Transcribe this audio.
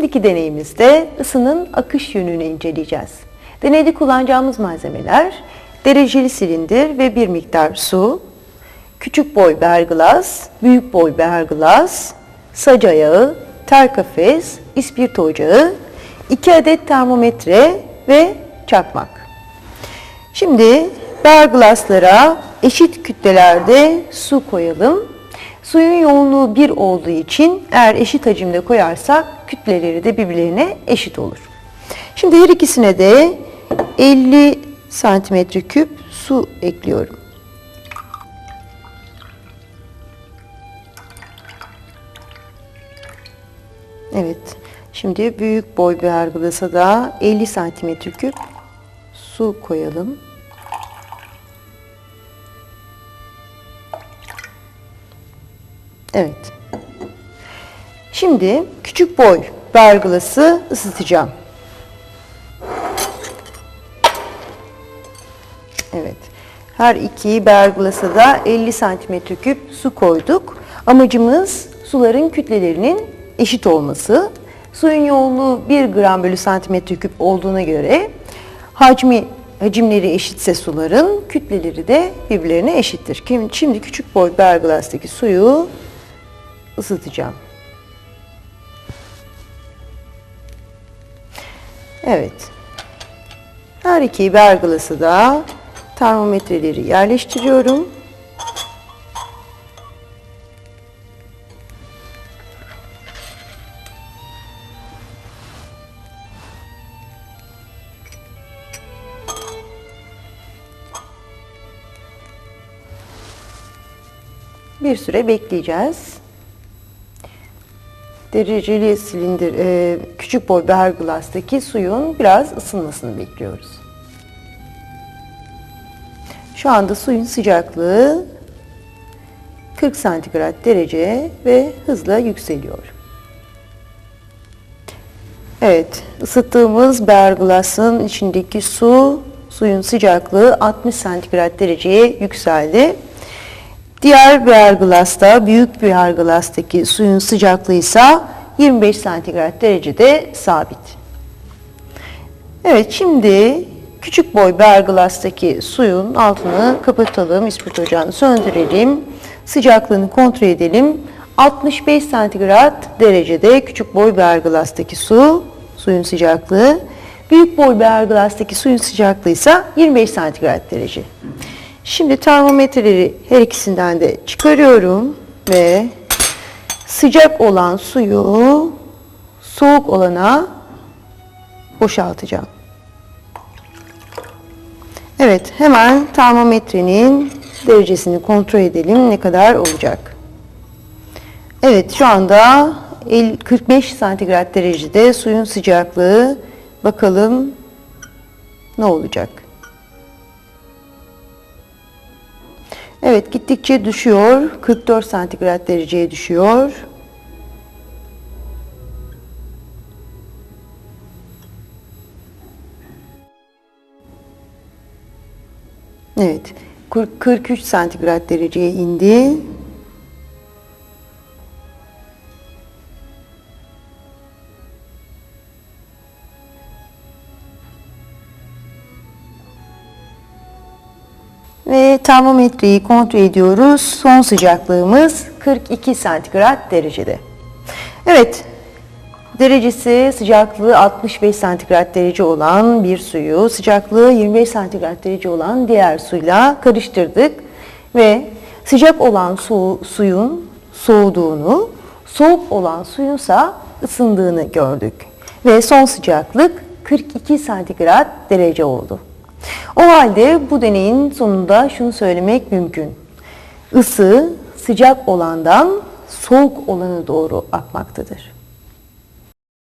Şimdiki deneyimizde ısının akış yönünü inceleyeceğiz. Deneyde kullanacağımız malzemeler dereceli silindir ve bir miktar su, küçük boy berglas, büyük boy berglas, sac ayağı, ter kafes, ispirto ocağı, 2 adet termometre ve çakmak. Şimdi berglaslara eşit kütlelerde su koyalım. Suyun yoğunluğu 1 olduğu için eğer eşit hacimde koyarsak kütleleri de birbirlerine eşit olur. Şimdi her ikisine de 50 santimetre küp su ekliyorum. Evet. Şimdi büyük boy bir argılasa da 50 santimetre küp su koyalım. Evet. Şimdi küçük boy berglası ısıtacağım. Evet. Her iki berglasa da 50 santimetre küp su koyduk. Amacımız suların kütlelerinin eşit olması. Suyun yoğunluğu 1 gram bölü santimetre küp olduğuna göre hacmi hacimleri eşitse suların kütleleri de birbirlerine eşittir. Şimdi küçük boy berglastaki suyu ısıtacağım. Evet. Her iki berglası da termometreleri yerleştiriyorum. Bir süre bekleyeceğiz. Dereceli silindir, e, küçük boy berglastaki suyun biraz ısınmasını bekliyoruz. Şu anda suyun sıcaklığı 40 santigrat derece ve hızla yükseliyor. Evet, ısıttığımız berglasın içindeki su, suyun sıcaklığı 60 santigrat dereceye yükseldi. Diğer birer glasta, büyük birer glastaki suyun sıcaklığı ise 25 santigrat derecede sabit. Evet şimdi küçük boy birer glastaki suyun altını kapatalım, ispit ocağını söndürelim. Sıcaklığını kontrol edelim. 65 santigrat derecede küçük boy birer glastaki su, suyun sıcaklığı. Büyük boy birer glastaki suyun sıcaklığı ise 25 santigrat derece. Şimdi termometreleri her ikisinden de çıkarıyorum ve sıcak olan suyu soğuk olana boşaltacağım. Evet, hemen termometrenin derecesini kontrol edelim ne kadar olacak. Evet, şu anda 45 santigrat derecede suyun sıcaklığı. Bakalım ne olacak. Evet gittikçe düşüyor. 44 santigrat dereceye düşüyor. Evet. 43 santigrat dereceye indi. Ve termometreyi kontrol ediyoruz. Son sıcaklığımız 42 santigrat derecede. Evet, derecesi sıcaklığı 65 santigrat derece olan bir suyu sıcaklığı 25 santigrat derece olan diğer suyla karıştırdık ve sıcak olan su, suyun soğuduğunu, soğuk olan suyunsa ısındığını gördük. Ve son sıcaklık 42 santigrat derece oldu. O halde bu deneyin sonunda şunu söylemek mümkün. Isı sıcak olandan soğuk olanı doğru akmaktadır.